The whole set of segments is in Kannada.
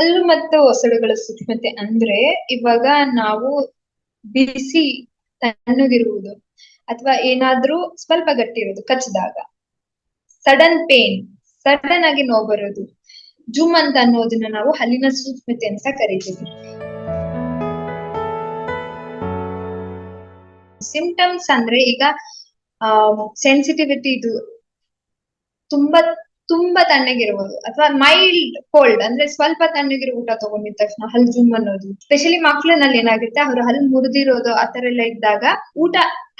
ಹಲ್ಲು ಮತ್ತು ಒಸಡುಗಳ ಸೂಕ್ಷ್ಮತೆ ಅಂದ್ರೆ ಇವಾಗ ನಾವು ಬಿಸಿ ತಣ್ಣಗಿರುವುದು ಅಥವಾ ಏನಾದ್ರೂ ಸ್ವಲ್ಪ ಗಟ್ಟಿ ಇರೋದು ಕಚ್ಚಿದಾಗ. ಸಡನ್ ಪೇನ್ ಸಡನ್ ಆಗಿ ನೋವು ಬರೋದು ಜುಮ್ ಅಂತ ಅನ್ನೋದನ್ನ ನಾವು ಹಲ್ಲಿನ ಸೂಕ್ಷ್ಮತೆ ಅಂತ ಕರಿತೀವಿ. ಸಿಂಪ್ಟಮ್ಸ್ ಅಂದ್ರೆ ಈಗ ಸೆನ್ಸಿಟಿವಿಟಿ ಇದು ತುಂಬಾ ತುಂಬಾ ತಣ್ಣಗಿರ್ಬೋದು. ಅಥವಾ ಮೈಲ್ಡ್ ಕೋಲ್ಡ್ ಅಂದ್ರೆ ಸ್ವಲ್ಪ ತಣ್ಣಗಿರೋ ಊಟ ತಗೊಂಡಿದ ತಕ್ಷಣ ಹಲ್ ಜುಮ್ ಅನ್ನೋದು. ಸ್ಪೆಷಲಿ ಮಕ್ಳನ್ನಲ್ಲಿ ಏನಾಗುತ್ತೆ, ಅವ್ರ ಹಲ್ ಮುರಿದಿರೋದು ಆತರ ಎಲ್ಲ ಇದ್ದಾಗ ಊಟ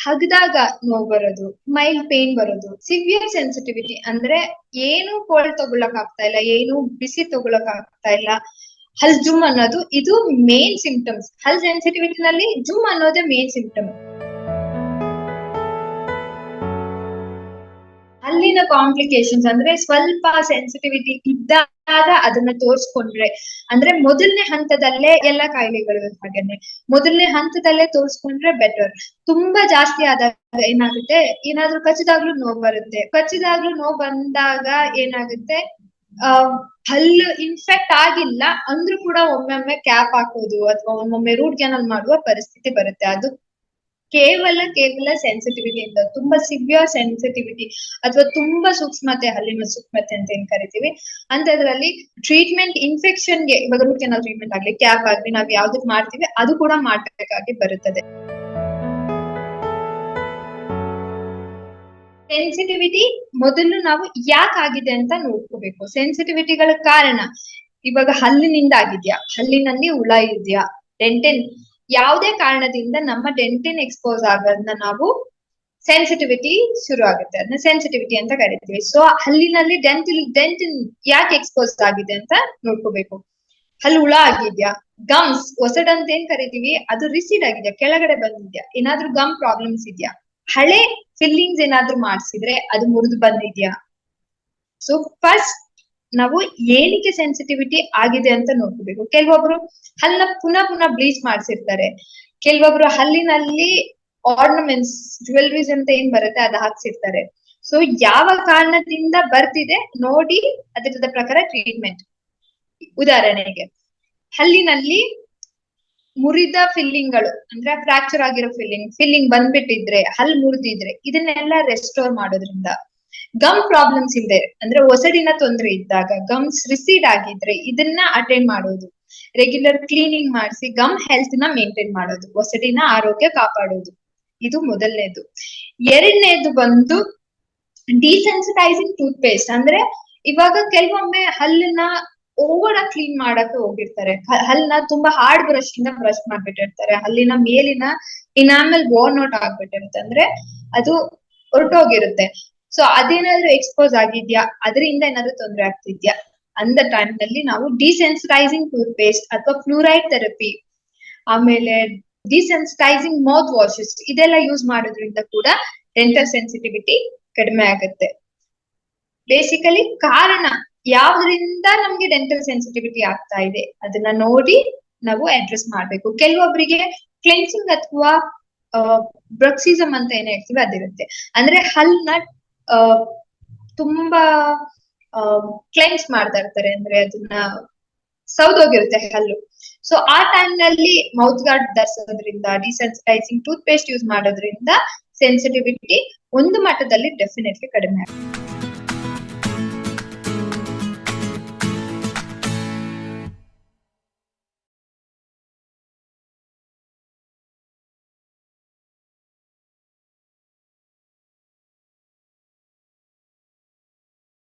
ಹಗ್ದಾಗ ನೋವು ಬರೋದು ಮೈಲ್ಡ್ ಪೇನ್ ಬರೋದು. ಸಿವಿಯರ್ ಸೆನ್ಸಿಟಿವಿಟಿ ಅಂದ್ರೆ ಏನು ಕೋಲ್ಡ್ ತಗೊಳಕ್ ಆಗ್ತಾ ಇಲ್ಲ, ಏನು ಬಿಸಿ ತಗೊಳಕ್ ಆಗ್ತಾ ಇಲ್ಲ. ಹಲ್ ಜುಮ್ ಅನ್ನೋದು, ಇದು ಮೇನ್ ಸಿಂಪ್ಟಮ್ಸ್ ಹಲ್ ಸೆನ್ಸಿಟಿವಿಟಿನಲ್ಲಿ ಜುಮ್ ಅನ್ನೋದೇ ಮೇನ್ ಸಿಂಪ್ಟಮ್ ಅಲ್ಲಿನ ಕಾಂಪ್ಲಿಕೇಶನ್ಸ್ ಅಂದ್ರೆ ಸ್ವಲ್ಪ ಸೆನ್ಸಿಟಿವಿಟಿ ಇದ್ದಾಗ ಅದನ್ನ ತೋರ್ಸ್ಕೊಂಡ್ರೆ. ಅಂದ್ರೆ ಮೊದಲನೇ ಹಂತದಲ್ಲೇ ಎಲ್ಲ ಕಾಯಿಲೆಗಳು ಹಾಗೇನೆ. ಮೊದಲನೇ ಹಂತದಲ್ಲೇ ತೋರ್ಸ್ಕೊಂಡ್ರೆ ಬೆಟರ್ ತುಂಬಾ ಜಾಸ್ತಿ ಆದಾಗ ಏನಾಗುತ್ತೆ? ಏನಾದ್ರೂ ಕಚ್ಚಿದಾಗ್ಲೂ ನೋವು ಬರುತ್ತೆ. ಕಚ್ಚಿದಾಗ್ಲೂ ನೋವು ಬಂದಾಗ ಏನಾಗುತ್ತೆ? ಆ, ಹಲ್ಲು ಇನ್ಫೆಕ್ಟ್ ಆಗಿಲ್ಲ ಅಂದ್ರೂ ಕೂಡ ಒಮ್ಮೊಮ್ಮೆ ಕ್ಯಾಪ್ ಹಾಕೋದು ಅಥವಾ ಒಮ್ಮೊಮ್ಮೆ ರೂಟ್ ಕೆನಲ್ ಮಾಡುವ ಪರಿಸ್ಥಿತಿ ಬರುತ್ತೆ. ಅದು ಕೇವಲ ಕೇವಲ ಸೆನ್ಸಿಟಿವಿಟಿ ಅಂತ, ತುಂಬಾ ಸಿವಿಯರ್ ಸೆನ್ಸಿಟಿವಿಟಿ ಅಥವಾ ತುಂಬಾ ಸೂಕ್ಷ್ಮತೆ, ಹಲ್ಲಿನ ಸೂಕ್ಷ್ಮತೆ ಅಂತ ಏನ್ ಕರಿತೀವಿ? ಅಂತದ್ರಲ್ಲಿ ಟ್ರೀಟ್ಮೆಂಟ್ ಇನ್ಫೆಕ್ಷನ್ಗೆ ಇವಾಗ ರೂಟ್ ಟ್ರೀಟ್ಮೆಂಟ್ ಆಗ್ಲಿ ಕ್ಯಾಪ್ ಆಗ್ಲಿ, ನಾವ್ ಯಾವ್ದಕ್ ಮಾಡ್ತೀವಿ, ಅದು ಕೂಡ ಮಾಡ್ಬೇಕಾಗಿ ಬರುತ್ತದೆ. ಸೆನ್ಸಿಟಿವಿಟಿ ಮೊದಲು ನಾವು ಯಾಕೆ ಆಗಿದೆ ಅಂತ ನೋಡ್ಕೋಬೇಕು. ಸೆನ್ಸಿಟಿವಿಟಿಗಳ ಕಾರಣ ಇವಾಗ ಹಲ್ಲಿನಿಂದ ಆಗಿದ್ಯಾ? ಹಲ್ಲಿನಲ್ಲಿ ಹುಳ ಇದೆಯಾ? ಡೆಂಟೆನ್ ಯಾವುದೇ ಕಾರಣದಿಂದ ನಮ್ಮ ಡೆಂಟಿನ್ ಎಕ್ಸ್ಪೋಸ್ ಆಗೋದನ್ನ ನಾವು ಸೆನ್ಸಿಟಿವಿಟಿ ಶುರು ಆಗುತ್ತೆ. ಅದನ್ನ ಸೆನ್ಸಿಟಿವಿಟಿ ಅಂತ ಕರಿತೀವಿ. ಸೊ ಹಲ್ಲಿನಲ್ಲಿ ಡೆಂಟಿಲ್ ಡೆಂಟಿನ್ ಯಾಕೆ ಎಕ್ಸ್ಪೋಸ್ ಆಗಿದೆ ಅಂತ ನೋಡ್ಕೋಬೇಕು. ಹಲ್ಲು ಹುಳ ಆಗಿದ್ಯಾ? ಗಮ್ಸ್ ಒಸಡ್ ಅಂತ ಏನ್ ಕರಿತೀವಿ? ಅದು ರಿಸೀಡ್ ಆಗಿದ್ಯಾ? ಕೆಳಗಡೆ ಬಂದಿದ್ಯಾ? ಏನಾದ್ರೂ ಗಮ್ ಪ್ರಾಬ್ಲಮ್ಸ್ ಇದೆಯಾ? ಹಳೆ ಫಿಲ್ಲಿಂಗ್ಸ್ ಏನಾದ್ರೂ ಮಾಡಿಸಿದ್ರೆ ಅದು ಮುರಿದು ಬಂದಿದ್ಯಾ? ಸೊ ಫಸ್ಟ್ ನಾವು ಏನಕ್ಕೆ ಸೆನ್ಸಿಟಿವಿಟಿ ಆಗಿದೆ ಅಂತ ನೋಡ್ಕೋಬೇಕು. ಕೆಲವೊಬ್ರು ಹಲ್ಲ ಪುನಃ ಪುನಃ ಬ್ಲೀಚ್ ಮಾಡಿಸಿರ್ತಾರೆ. ಕೆಲವೊಬ್ರು ಹಲ್ಲಿನಲ್ಲಿ ಆರ್ನಮೆಂಟ್ಸ್ ಜ್ಯುವೆಲ್ರೀಸ್ ಅಂತ ಏನ್ ಬರುತ್ತೆ ಅದ್ ಹಾಕ್ಸಿರ್ತಾರೆ. ಸೊ ಯಾವ ಕಾರಣದಿಂದ ಬರ್ತಿದೆ ನೋಡಿ ಅದರದ ಪ್ರಕಾರ ಟ್ರೀಟ್ಮೆಂಟ್ ಉದಾಹರಣೆಗೆ, ಹಲ್ಲಿನಲ್ಲಿ ಮುರಿದ ಫಿಲ್ಲಿಂಗ್ಗಳು ಅಂದ್ರೆ ಫ್ರಾಕ್ಚರ್ ಆಗಿರೋ ಫಿಲ್ಲಿಂಗ್ ಫಿಲ್ಲಿಂಗ್ ಬಂದ್ಬಿಟ್ಟಿದ್ರೆ, ಹಲ್ ಮುರಿದಿದ್ರೆ, ಇದನ್ನೆಲ್ಲ ರೆಸ್ಟೋರ್ ಮಾಡೋದ್ರಿಂದ ಗಮ್ ಪ್ರಾಬ್ಲಮ್ಸ್ ಇದೆ. ಅಂದ್ರೆ ಒಸಡಿನ ತೊಂದರೆ ಇದ್ದಾಗ ಗಮ್ಸ್ ರಿಸೀಡ್ ಆಗಿದ್ರೆ ಇದನ್ನ ಅಟೆಂಡ್ ಮಾಡೋದು. ರೆಗ್ಯುಲರ್ ಕ್ಲೀನಿಂಗ್ ಮಾಡಿಸಿ ಗಮ್ ಹೆಲ್ತ್ನ ಮೇಂಟೈನ್ ಮಾಡೋದು. ಒಸಡಿನ ಆರೋಗ್ಯ ಕಾಪಾಡೋದು. ಇದು ಮೊದಲನೇದು. ಎರಡನೇದು ಬಂದು ಡಿಸೆನ್ಸಿಟೈಸಿಂಗ್ ಟೂತ್ ಪೇಸ್ಟ್ ಅಂದ್ರೆ ಇವಾಗ ಕೆಲವೊಮ್ಮೆ ಹಲ್ಲನ್ನ ಓವರ್ ಆಗಿ ಕ್ಲೀನ್ ಮಾಡಕ್ಕೆ ಹೋಗಿರ್ತಾರೆ. ಹಲ್ಲನ್ನ ತುಂಬಾ ಹಾರ್ಡ್ ಬ್ರಷ್ ಇಂದ ಬ್ರಷ್ ಮಾಡ್ಬಿಟ್ಟಿರ್ತಾರೆ. ಹಲ್ಲಿನ ಮೇಲಿನ ಇನಾಮಲ್ ಬೋರ್ನ್ ಔಟ್ ಆಗ್ಬಿಟ್ಟಿರುತ್ತೆ. ಅಂದ್ರೆ ಅದು ಹೊರಟೋಗಿರುತ್ತೆ ಸೊ ಅದೇನಾದ್ರೂ ಎಕ್ಸ್ಪೋಸ್ ಆಗಿದ್ಯಾ? ಅದರಿಂದ ಏನಾದ್ರೂ ತೊಂದರೆ ಆಗ್ತಿದ್ಯಾ? ಅಂದ ಟೈಮ್ನಲ್ಲಿ ನಾವು ಡಿಸೆನ್ಸಿಟೈಸಿಂಗ್ ಟೂತ್ ಪೇಸ್ಟ್ ಅಥವಾ ಫ್ಲೂರೈಡ್ ಥೆರಪಿ ಆಮೇಲೆ ಡಿಸೆನ್ಸಿಟೈಸಿಂಗ್ ಮೌತ್ ವಾಶಸ್ ಇದೆಲ್ಲ ಯೂಸ್ ಮಾಡೋದ್ರಿಂದ ಕೂಡ ಡೆಂಟಲ್ ಸೆನ್ಸಿಟಿವಿಟಿ ಕಡಿಮೆ ಆಗುತ್ತೆ. ಬೇಸಿಕಲಿ ಕಾರಣ ಯಾವ್ದ್ರಿಂದ ನಮ್ಗೆ ಡೆಂಟಲ್ ಸೆನ್ಸಿಟಿವಿಟಿ ಆಗ್ತಾ ಇದೆ? ಅದನ್ನ ನೋಡಿ ನಾವು ಅಡ್ರೆಸ್ ಮಾಡ್ಬೇಕು. ಕೆಲವೊಬ್ಬರಿಗೆ ಕ್ಲೆನ್ಸಿಂಗ್ ಅಥವಾ ಬ್ರಕ್ಸಿಸಮ್ ಅಂತ ಏನ್ ಹೇಳ್ತೀವಿ ಅದಿರುತ್ತೆ. ಅಂದ್ರೆ ಹಲ್ನ ತುಂಬಾ ಕ್ಲೆನ್ಸ್ ಮಾಡ್ತಾ ಇರ್ತಾರೆ ಅಂದ್ರೆ ಅದನ್ನ ಸೌದೋಗಿರುತ್ತೆ ಹಲ್ಲು. ಸೊ ಆ ಟೈಮ್ನಲ್ಲಿ ಮೌತ್ ಗಾರ್ಡ್ ಧರಿಸೋದ್ರಿಂದ ಡಿಸೆನ್ಸಿಟೈಸಿಂಗ್ ಟೂತ್ ಪೇಸ್ಟ್ ಯೂಸ್ ಮಾಡೋದ್ರಿಂದ ಸೆನ್ಸಿಟಿವಿಟಿ ಒಂದು ಮಟ್ಟದಲ್ಲಿ ಡೆಫಿನೆಟ್ಲಿ ಕಡಿಮೆ ಆಗುತ್ತೆ.